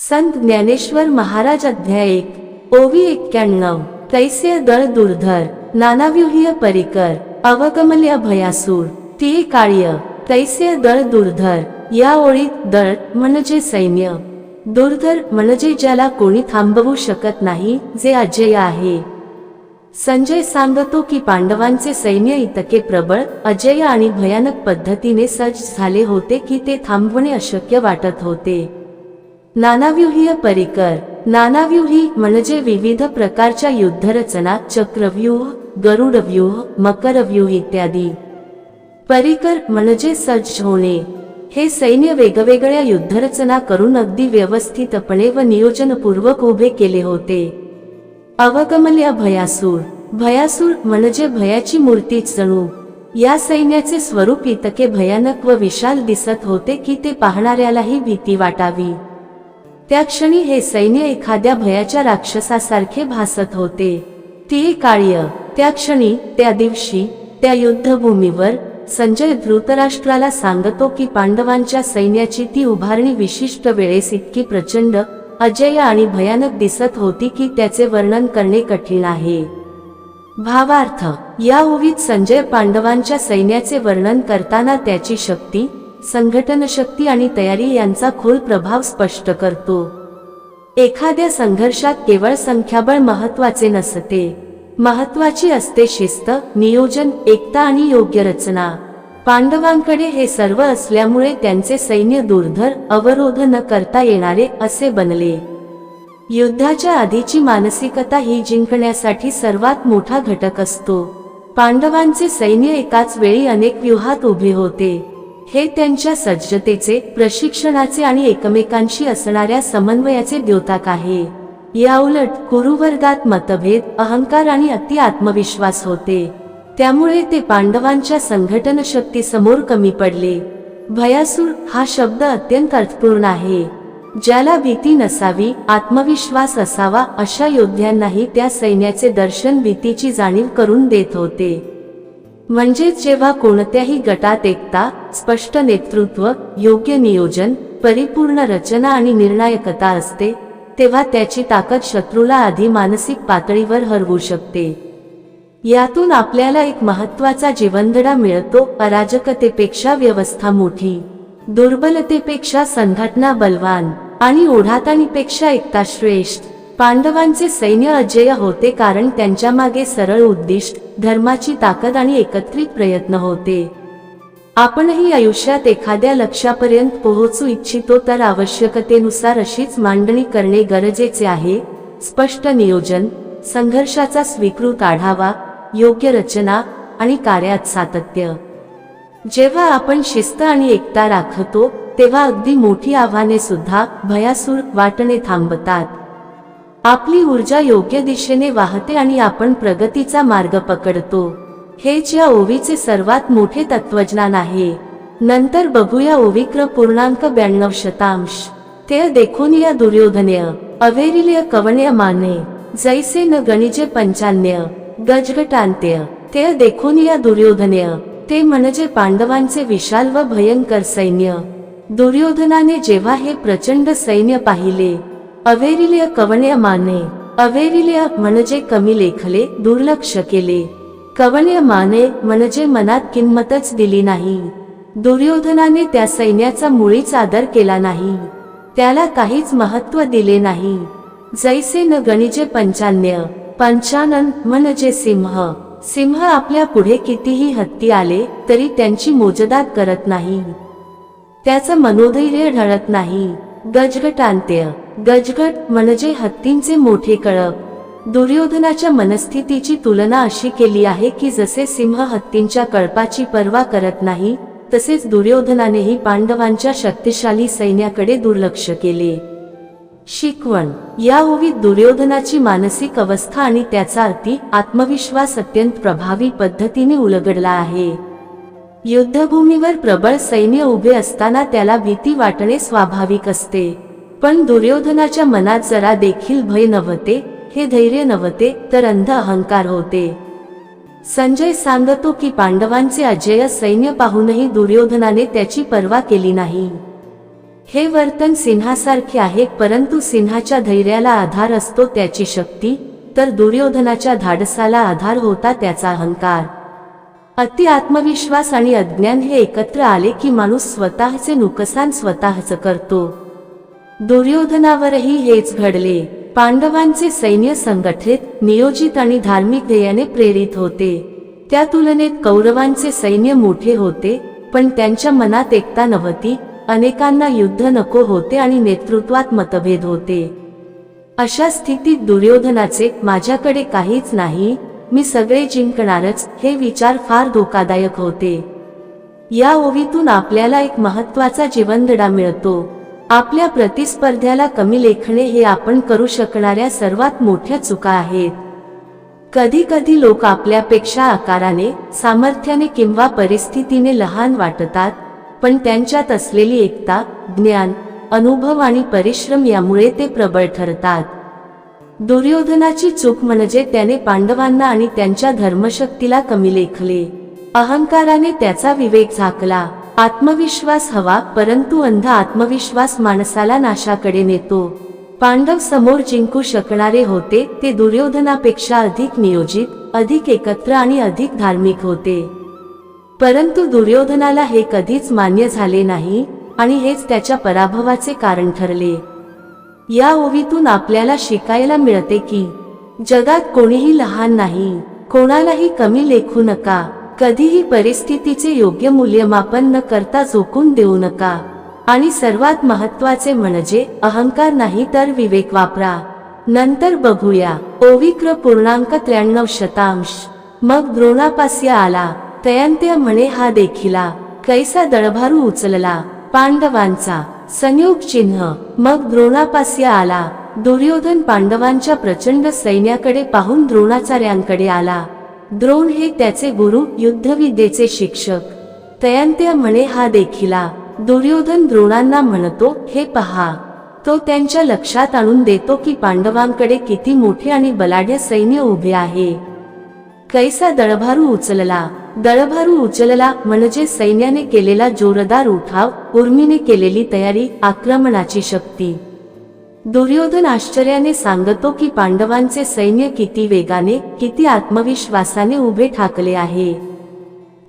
संत ज्ञानेश्वर महाराज अध्याय एक ओवी एक्क्याण्णव तैसे दळ दुर्धर नानाव्यूह्य परिकर अवगमल्या भयासूर ती काळ्य तैसे दळ दुर्धर या ओळीत दळ म्हणजे सैन्य. दुर्धर म्हणजे ज्याला कोणी थांबवू शकत नाही जे अजय आहे. संजय सांगतो की पांडवांचे सैन्य इतके प्रबळ अजय आणि भयानक पद्धतीने सज्ज झाले होते की ते थांबवणे अशक्य वाटत होते. नानाव्यूहीय परिकर नानाव्यूही म्हणजे विविध प्रकारच्या युद्धरचना चक्रव्यूह गरुडव्यूह मकरव्यूह इत्यादी. परिकर म्हणजे सज्ज होणे. हे सैन्य वेगवेगळ्या युद्धरचना करून अगदी व्यवस्थितपणे व नियोजनपूर्वक उभे केले होते. अवगमल्या भयासूर. भयासूर म्हणजे भयाची मूर्ती जणू या सैन्याचे स्वरूप इतके भयानक व विशाल दिसत होते की ते पाहणाऱ्यालाही भीती वाटावी. त्या क्षणी हे सैन्य एखाद्या भयाच्या राक्षसासारखे भासत होते. ती काळ्य त्या क्षणी त्या दिवशी त्या युद्धभूमीवर संजय धृतराष्ट्राला सांगतो की पांडवांच्या सैन्याची ती उभारणी विशिष्ट वेळेस इतकी प्रचंड अजय आणि भयानक दिसत होती की त्याचे वर्णन करणे कठीण आहे. भावार्थ या ओवीत संजय पांडवांच्या सैन्याचे वर्णन करताना त्याची शक्ती संघटनशक्ती आणि तयारी यांचा खोल प्रभाव स्पष्ट करतो. एखाद्या संघर्षात केवळ संख्याबळ महत्त्वाचे नसते. महत्वाची असते शिस्त नियोजन एकता आणि योग्य रचना. पांडवांकडे हे सर्व असल्यामुळे त्यांचे सैन्य दुर्धर अवरोध न करता येणारे असे बनले. युद्धाच्या आधीची मानसिकता ही जिंकण्यासाठी सर्वात मोठा घटक असतो. पांडवांचे सैन्य एकाच वेळी अनेक व्यूहात उभे होते. हे त्यांच्या सज्जतेचे प्रशिक्षणाचे आणि एकमेकांशी असणाऱ्या समन्वयाचे द्योतक आहे. याउलट कुरुवर्गात मतभेद अहंकार आणि अति आत्मविश्वास होते. त्यामुळे ते पांडवांच्या संघटन शक्ती समोर कमी पडले. भयासूर हा शब्द अत्यंत अर्थपूर्ण आहे. ज्याला भीती नसावी आत्मविश्वास असावा अशा योद्ध्यांनाही त्या सैन्याचे दर्शन भीतीची जाणीव करून देत होते. म्हणजेच जेव्हा कोणत्याही गटात एकता स्पष्ट नेतृत्व योग्य नियोजन परिपूर्ण रचना आणि निर्णायकता असते तेव्हा त्याची ताकद शत्रूला आधी मानसिक पातळीवर हरवू शकते. यातून आपल्याला एक महत्त्वाचा जीवनधडा मिळतो अराजकतेपेक्षा व्यवस्था मोठी दुर्बलतेपेक्षा संघटना बलवान आणि ओढाताणीपेक्षा एकता श्रेष्ठ. पांडवांचे सैन्य अजय होते कारण त्यांच्या मागे सरळ उद्दिष्ट धर्माची ताकद आणि एकत्रित प्रयत्न होते. आपणही आयुष्यात एखाद्या लक्ष्यापर्यंत पोहोचू इच्छितो तर आवश्यकतेनुसार अशीच मांडणी करणे गरजेचे आहे. स्पष्ट नियोजन संघर्षाचा स्वीकृत आढावा योग्य रचना आणि कार्यात सातत्य. जेव्हा आपण शिस्त आणि एकता राखतो तेव्हा अगदी मोठी आव्हाने सुद्धा भयासूर वाटणे थांबतात. आपली ऊर्जा योग्य दिशेने वाहते आणि आपण प्रगतीचा मार्ग पकडतो. हेच या ओवीचे सर्वात मोठे तत्वज्ञान आहे. नंतर बघूया ओविक्र पूर्णांक ब्याण्णव शतांश. ते देखून या दुर्योधनेय अवेरिलय कवण्य माने जैसे न गणिजे पंचान्य गजगटांत्य. ते देखून या दुर्योधनेय ते म्हणजे पांडवांचे विशाल व भयंकर सैन्य. दुर्योधनाने जेव्हा हे प्रचंड सैन्य पाहिले अवेरिलिय कवण्य माने अवेरिलिय म्हणजे कमी लेखले दुर्लक्ष केले. कवण्य माने म्हणजे मनात किंमतच दिली नाही. दुर्योधनाने त्या सैन्याचा मुळीच आदर केला नाही. त्याला काहीच महत्त्व दिले नाही. जैसे न गणिजे पंचान्य पंचानन म्हणजे सिंह. सिंह आपल्या पुढे कितीही हत्ती आले तरी त्यांची मोजदाद करत नाही. त्याचं मनोधैर्य ढळत नाही. गजगटांत्य. गजगट म्हणजे हत्तींचे मोठे कळप. दुर्योधनाच्या मनस्थितीची तुलना अशी केली आहे की जसे सिंह हत्तींच्या कळपाची पर्वा करत नाही तसेच दुर्योधनानेही पांडवांच्या शक्तिशाली सैन्याकडे दुर्लक्ष केले. शिकवण. या ओवीत दुर्योधनाची मानसिक अवस्था आणि त्याचा अति आत्मविश्वास अत्यंत प्रभावी पद्धतीने उलगडला आहे. युद्धभूमीवर प्रबळ सैन्य उभे असताना त्याला भीती वाटणे स्वाभाविक असते. पण दुर्योधनाच्या मनात जरा देखील भय नव्हते हे धैर्य नव्हते तर अंध अहंकार होते. संजय सांगतो की पांडवांचे अजय सैन्य पाहूनही दुर्योधनाने त्याची पर्वा केली नाही. हे वर्तन सिंहासारखे आहे परंतु सिंहाच्या धैर्याला आधार असतो त्याची शक्ती तर दुर्योधनाच्या धाडसाला आधार होता त्याचा अहंकार. अति आत्मविश्वास आणि अज्ञान हे एकत्र आले की माणूस स्वतःचे नुकसान स्वतःच करतो. दुर्योधनावरही हेच घडले. पांडवांचे सैन्य संघटित नियोजित आणि धार्मिक ध्येयाने प्रेरित होते. त्या तुलनेत कौरवांचे सैन्य मोठे होते पण त्यांच्या मनात एकता नव्हती अनेकांना युद्ध नको होते आणि नेतृत्वात मतभेद होते. अशा स्थितीत दुर्योधनाचे माझ्याकडे काहीच नाही मी सगळे जिंकणारच हे विचार फार धोकादायक होते. या ओवीतून आपल्याला एक महत्त्वाचा जीवनदडा मिळतो. आपल्या प्रतिस्पर्ध्याला कमी लेखणे हे आपण करू शकणाऱ्या सर्वात मोठ्या चुका आहेत. कधी कधी लोक आपल्यापेक्षा आकाराने सामर्थ्याने किंवा परिस्थितीने लहान वाटतात पण त्यांच्यात असलेली एकता ज्ञान अनुभव आणि परिश्रम यामुळे ते प्रबळ ठरतात. दुर्योधनाची चूक म्हणजे त्याने पांडवांना आणि त्यांच्या धर्मशक्तीला कमी लेखले. अहंकाराने त्याचा विवेक झाकला. आत्मविश्वास हवा परंतु अंध आत्मविश्वास माणसाला नाशाकडे नेतो. पांडव समोर जिंकू शकणारे होते ते दुर्योधनापेक्षा अधिक नियोजित अधिक एकत्र आणि अधिक धार्मिक होते. परंतु दुर्योधनाला हे कधीच मान्य झाले नाही आणि हेच त्याच्या पराभवाचे कारण ठरले. या ओवीतून आपल्याला शिकायला मिळते की जगात कोणीही लहान नाही कोणालाही कमी लेखू नका. कधीही परिस्थितीचे योग्य मूल्यमापन न करता झोकून देऊ नका. आणि सर्वात महत्त्वाचे म्हणजे अहंकार नाही तर विवेक वापरा. नंतर बघूया. ओविक्र पूर्णांक त्र्याण्णव शतांश. मग द्रोणापास्य आला. तयांत्य म्हणे हा देखिला. कैसा दळभारू उचलला. पांडवांचा. संयोग चिन्ह. मग द्रोणापास्य आला. दुर्योधन पांडवांच्या प्रचंड सैन्याकडे पाहून द्रोणाचार्यांकडे आला. द्रोण हे त्याचे गुरु युद्धविद्येचे शिक्षक. तयांत्य म्हणे हा देखिला. दुर्योधन द्रोणांना म्हणतो हे पहा. तो त्यांच्या लक्षात आणून देतो की पांडवांकडे किती मोठे आणि बलाढ्य सैन्य उभे आहे. कैसा दळभारू उचलला. दळभारू उचलला म्हणजे सैन्याने केलेला जोरदार उठाव उर्मीने केलेली तयारी आक्रमणाची शक्ती. दुर्योधन आश्चर्याने सांगतो की पांडवांचे सैन्य किती वेगाने किती आत्मविश्वासाने उभे ठाकले आहे.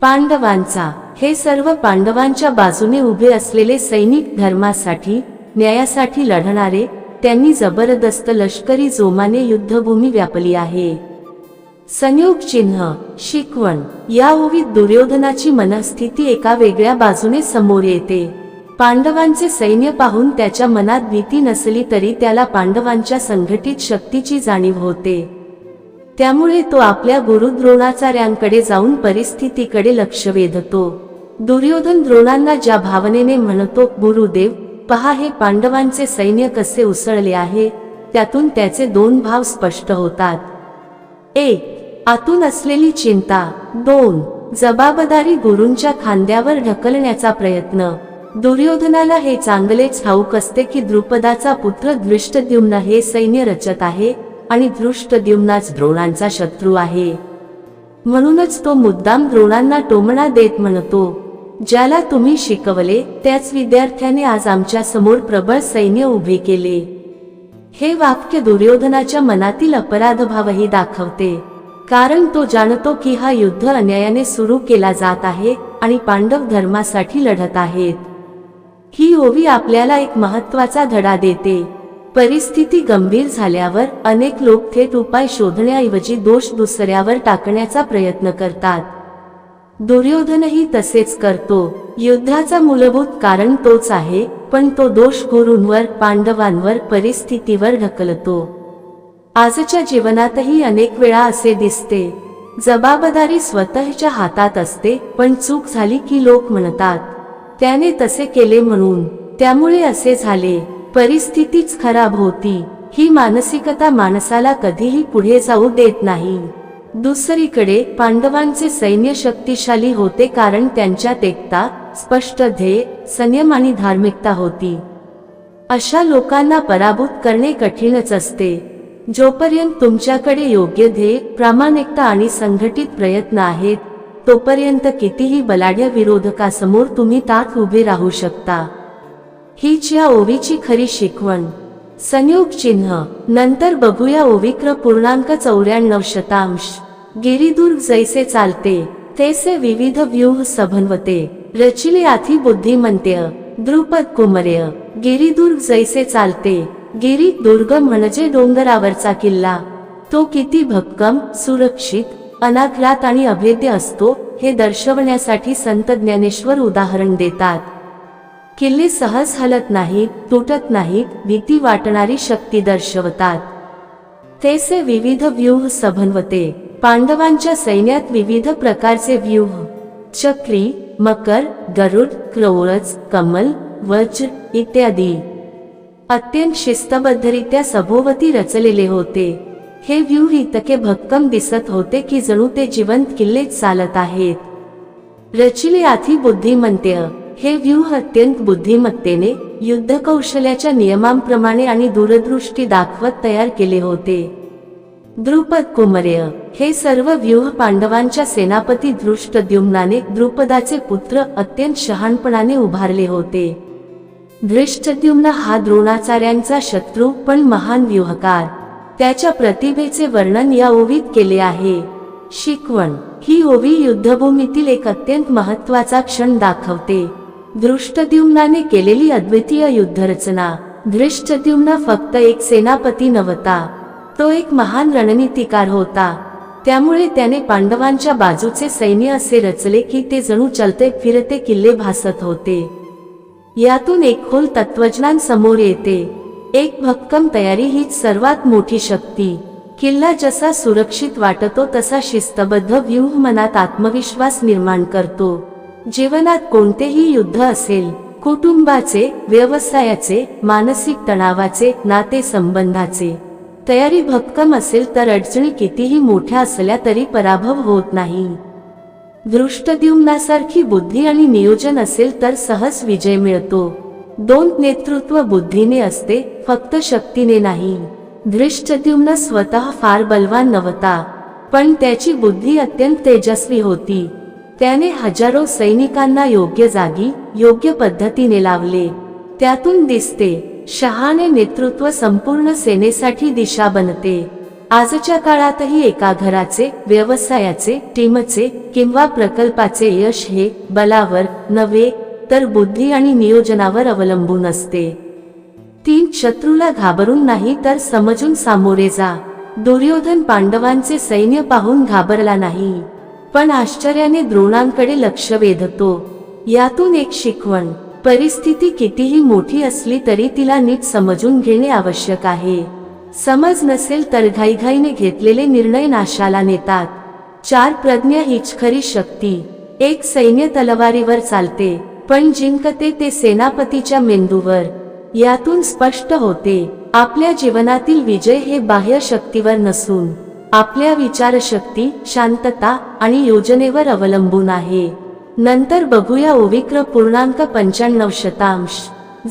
पांडवांचा हे सर्व पांडवांच्या बाजूने उभे असलेले सैनिक धर्मासाठी न्यायासाठी लढणारे त्यांनी जबरदस्त लष्करी जोमाने युद्धभूमी व्यापली आहे. संयोग चिन्ह शिकवण या ओवीत दुर्योधनाची मनस्थिती एका वेगळ्या बाजूने समोर येते. पांडवांचे सैन्य पाहून त्याच्या मनात भीती नसली तरी त्याला पांडवांच्या संघटित शक्तीची जाणीव होते. त्यामुळे तो आपल्या गुरु द्रोणाचार्यांकडे जाऊन परिस्थितीकडे लक्ष वेधतो. दुर्योधन द्रोणांना ज्या भावनेने म्हणतो गुरुदेव पहा हे पांडवांचे सैन्य कसे उसळले आहे त्यातून त्याचे दोन भाव स्पष्ट होतात. एक आतून असलेली चिंता. दोन जबाबदारी गुरूंच्या खांद्यावर ढकलण्याचा प्रयत्न. दुर्योधनाला हे चांगलेच ठाऊक असते की द्रुपदाचा पुत्र दृष्टद्युम्न हे सैन्य रचत आहे आणि दृष्टद्युम्नाच द्रोणांचा शत्रू आहे. म्हणूनच तो मुद्दाम द्रोणांना टोमणा देत म्हणतो ज्याला तुम्ही शिकवले त्याच विद्यार्थ्याने आज आमच्यासमोर प्रबळ सैन्य उभे केले. हे वाक्य दुर्योधनाच्या मनातील अपराधभावही दाखवते कारण तो जाणतो की हा युद्ध अन्यायाने सुरू केला जात आहे आणि पांडव धर्मासाठी लढत आहेत. ही ओवी आपल्याला एक महत्त्वाचा धडा देते. परिस्थिती गंभीर झाल्यावर अनेक लोक थेट उपाय शोधण्याऐवजी दोष दुसऱ्यावर टाकण्याचा प्रयत्न करतात. दुर्योधनही तसेच करतो. युद्धाचा मूलभूत कारण तोच आहे पण तो दोष गुरूंवर पांडवांवर परिस्थितीवर ढकलतो. आजच्या जीवनातही अनेक वेळा असे दिसते. जबाबदारी स्वतःच्या हातात असते पण चूक झाली की लोक म्हणतात त्याने तसे केले म्हणून. त्यामुळे असे झाले. परिस्थितीच खराब होती. ही मानसिकता माणसाला कधीही पुढे जाऊ देत नाही. दुसरीकडे पांडवांचे सैन्य शक्तिशाली होते कारण त्यांच्यात एकता स्पष्ट ध्येय संयम आणि धार्मिकता होती. अशा लोकांना पराभूत करणे कठीणच असते. जोपर्यंत तुमच्याकडे योग्य ध्येय प्रामाणिकता आणि संघटित प्रयत्न आहेत तोपर्यंत कितीही बलाढ्य विरोधकासमोर तुम्ही ताक उभे राहू शकता. हीच या ओवीची खरी शिकवण. संयोग चिन्ह. नंतर बघूया ओविक्र पूर्णांक चौऱ्याण्णव शतांश. गिरिदुर्ग जैसे चालते. तैसे विविध व्यूह सभनवते. रचिले आथी बुद्धिमंत्य. द्रुपद कुमर्य. गिरिदुर्ग जैसे चालते. गिरी दुर्ग म्हणजे डोंगरावरचा किल्ला. तो किती भक्कम सुरक्षित अनाघ्रात आणि अभेद्य असतो हे दर्शवण्यासाठी संत ज्ञानेश्वर उदाहरण देतात. किल्ले सहज हलत नाहीत तुटत नाहीत भीती वाटणारी शक्ती दर्शवतात. तेसे विविध व्यूह सभनवते. पांडवांच्या सैन्यात विविध प्रकारचे व्यूह. चक्री मकर गरुड क्रौळच कमल वज्र इत्यादी. अत्यंत शिस्तबद्धरित्या सभोवती रचलेले होते. हे व्यूह इतके भक्कम दिसत होते की जणू ते जिवंत किल्लेच चालत आहेत. रचिले आधी बुद्धिमंत्य. हे व्यूह अत्यंत बुद्धिमत्तेने युद्ध कौशल्याच्या नियमांप्रमाणे आणि दूरदृष्टी दाखवत तयार केले होते. द्रुपद कुमर्य. हे सर्व व्यूह पांडवांच्या सेनापती दृष्टद्युम्नाने द्रुपदाचे पुत्र अत्यंत शहाणपणाने उभारले होते. दृष्टद्युम्न हा द्रोणाचार्यांचा शत्रू पण महान व्यूहकार त्याच्या प्रतिभेचे वर्णन या ओवीत केले आहे. शिकवण. ही ओवी युद्धभूमीतील एक अत्यंत महत्त्वाचा क्षण दाखवते. दृष्टद्युम्नाने केलेली अद्वितीय युद्धरचना. धृष्टद्युम्न फक्त एक सेनापती नव्हता. तो एक महान रणनीतिकार होता. त्यामुळे त्याने पांडवांच्या बाजूचे सैन्य असे रचले की ते जणू चलते फिरते किल्ले भासत होते. यातून एक खोल तत्वज्ञान समोर येते. एक भक्कम तयारी हीच सर्वात मोठी शक्ती. किल्ला जसा सुरक्षित वाटतो तसा शिस्तबद्ध व्यूह मनात आत्मविश्वास निर्माण करतो. जीवनात कोणतेही युद्ध असेल कुटुंबाचे व्यवसायाचे मानसिक तणावाचे नाते संबंधाचे तयारी भक्कम असेल तर अडचणी कितीही मोठ्या असल्या तरी पराभव होत नाही. दृष्टद्युम्नासारखी बुद्धी आणि नियोजन असेल तर सहज विजय मिळतो. दोन नेतृत्व बुद्धीने असते फक्त शक्तीने नाही. धृष्टद्युम्न स्वतः फार बलवान नव्हता पण त्याची बुद्धी अत्यंत तेजस्वी होती. त्याने हजारो सैनिकांना योग्य जागी योग्य पद्धतीने लावले. त्यातून दिसते शहाने नेतृत्व संपूर्ण सेनेसाठी दिशा बनते. आजच्या काळातही एका घराचे व्यवसायाचे टीमचे किंवा प्रकल्पाचे यश हे बलावर नव्हे तर बुद्धी आणि नियोजनावर अवलंबून असते. तीन शत्रूला घाबरून नाही तर समजून सामोरे जा. दुर्योधन पांडवांचे सैन्य पाहून घाबरला नाही. पण आश्चर्याने द्रोणांकडे लक्ष वेधतो. यातून एक शिकवण परिस्थिती कितीही मोठी असली तरी तिला नीट समजून घेणे आवश्यक आहे. समज नसेल तर घाईघाईने घेतलेले निर्णय नाशाला नेतात. चार प्रज्ञा हीच खरी शक्ती एक सैन्य तलवारीवर चालते. पण जिंकते ते सेनापतीच्या मेंदूवर. यातून स्पष्ट होते आपल्या जीवनातील विजय हे बाह्य शक्तीवर नसून आपल्या विचारशक्ती शांतता आणि योजनेवर अवलंबून आहे. नंतर बघूया ओविक्र पूर्णांक पंच्याण्णव शतांश.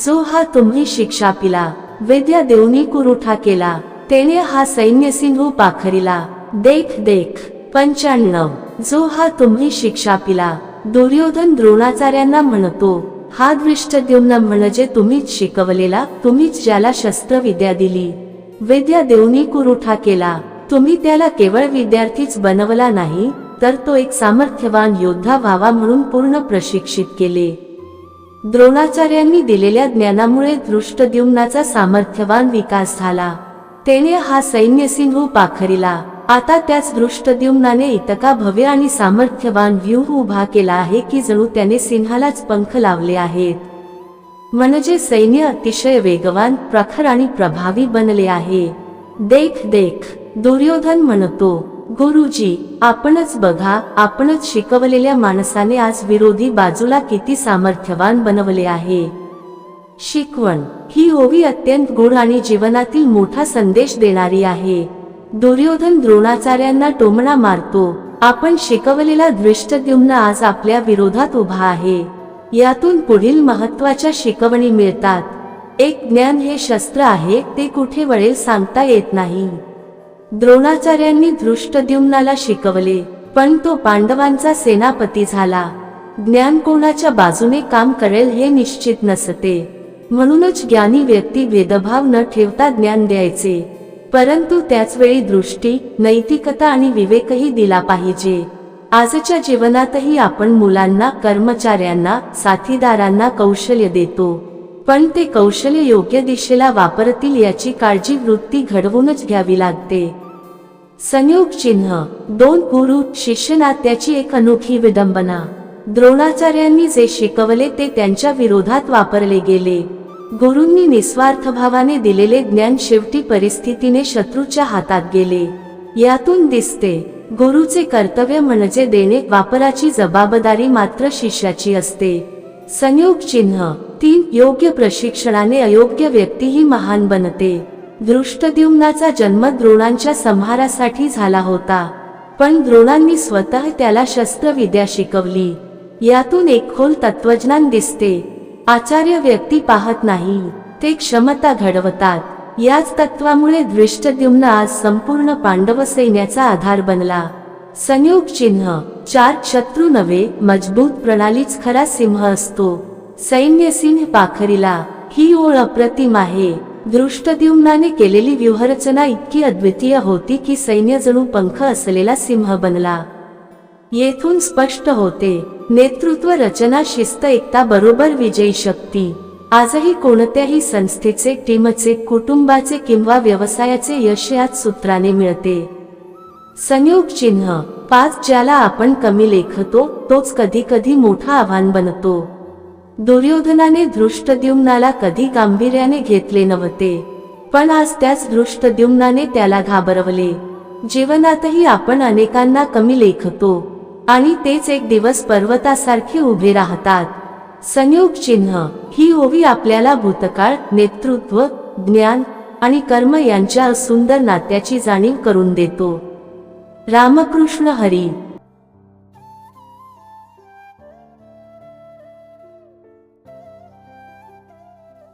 जो हा तुम्ही शिक्षा पिला वेद्या देवनी कुरुठा केला तेने हा सैन्य सिंधू पाखरिला. देख देख पंच्याण्णव. जो हा तुम्ही शिक्षा पिला दुर्योधन द्रोणाचार्यांना म्हणतो हा दृष्टद्युम्न म्हणजे तुम्हीच शिकवलेला तुम्हीच ज्याला शस्त्रविद्या दिली. विद्या देवनी कुरुठा केला. तुम्ही त्याला केवळ विद्यार्थीच बनवला नाही तर तो एक सामर्थ्यवान योद्धा व्हावा म्हणून पूर्ण प्रशिक्षित केले. द्रोणाचार्यांनी दिलेल्या ज्ञानामुळे दृष्टद्युम्नाचा सामर्थ्यवान विकास झाला. त्याने हा सैन्य सिंधू पाखरिला. आता त्याच दृष्टद्युम्नाने इतका भव्य आणि सामर्थ्यवान व्यूह उभा केला आहे की जणू त्याने सिंहालाच पंख लावले आहेत. म्हणजे सैन्य अतिशय वेगवान प्रखर आणि प्रभावी बनले आहे. देख देख दुर्योधन म्हणतो गुरुजी आपणच बघा आपणच शिकवलेल्या माणसाने आज विरोधी बाजूला किती सामर्थ्यवान बनवले आहे. शिकवण ही ओवी अत्यंत गुढ आणि जीवनातील मोठा संदेश देणारी आहे. दुर्योधन द्रोणाचार्यांना टोमणा मारतो. आपण शिकवलेला दृष्टद्युम्न आज आपल्या विरोधात उभा आहे. यातून पुढील महत्त्वाच्या शिकवणी मिळतात. एक ज्ञान हे शस्त्र आहे ते कुठे वळेल सांगता येत नाही. द्रोणाचार्यांनी दृष्टद्युम्नाला शिकवले पण तो पांडवांचा सेनापती झाला. ज्ञान कोणाच्या बाजूने काम करेल हे निश्चित नसते. म्हणूनच ज्ञानी व्यक्ती भेदभाव न ठेवता ज्ञान द्यायचे. परंतु त्याचवेळी दृष्टी नैतिकता आणि विवेकही दिला पाहिजे. आजच्या जीवनातही आपण मुलांना कर्मचाऱ्यांना साथीदारांना कौशल्य देतो. पण ते कौशल्य योग्य दिशेला वापरतील याची काळजी वृत्ती घडवूनच घ्यावी लागते. संयोग चिन्ह दोन गुरु शिष्य नात्याची एक अनोखी विडंबना. द्रोणाचार्यांनी जे शिकवले ते त्यांच्या विरोधात वापरले गेले. गुरूंनी निस्वार्थ भावाने दिलेले ज्ञान शेवटी परिस्थितीने शत्रूच्या हातात गेले. यातून दिसते गुरुचे कर्तव्य म्हणजे देणे वापराची जबाबदारी मात्र शिष्याची असते. संयोग चिन्ह तीन योग्य प्रशिक्षणाने अयोग्य व्यक्तीही महान बनते. दृष्टद्युम्नाचा जन्म द्रोणांच्या संहारासाठी झाला होता. पण द्रोणांनी स्वतः त्याला शस्त्रविद्या शिकवली. यातून एक खोल तत्वज्ञान दिसते आचार्य व्यक्ती पाहत नाही ते क्षमता घडवतात. याच तत्वामुळे दृष्टद्युम्न आज संपूर्ण पांडव सैन्याचा आधार बनला. संयोग चिन्ह चार शत्रू नव्हे मजबूत प्रणालीच खरा सिंह असतो. सैन्य सिंह पाखरीला ही ओळ अप्रतिम आहे. दृष्टद्युम्नाने केलेली व्यूहरचना इतकी अद्वितीय होती की सैन्य जणू पंख असलेला सिंह बनला. येथून स्पष्ट होते नेतृत्व रचना शिस्त एकता बरोबर विजयी शक्ती. आजही कोणत्याही संस्थेचे टीमचे कुटुंबाचे किंवा व्यवसायाचे यश याच सूत्राने मिळते. संयोग चिन्ह. पाच ज्याला आपण कमी लेखतो तोच कधी कधी मोठा आव्हान बनतो. दुर्योधनाने दृष्टद्युम्नाला कधी गांभीर्याने घेतले नव्हते. पण आज त्याच दृष्टद्युम्नाने त्याला घाबरवले. जीवनातही आपण अनेकांना कमी लेखतो. आणि तेच एक दिवस पर्वतासारखे उभे राहतात. संयोग चिन्ह ही ओवी आपल्याला भूतकाळ नेतृत्व ज्ञान आणि कर्म यांच्या सुंदर नात्याची जाणीव करून देतो. रामकृष्ण हरी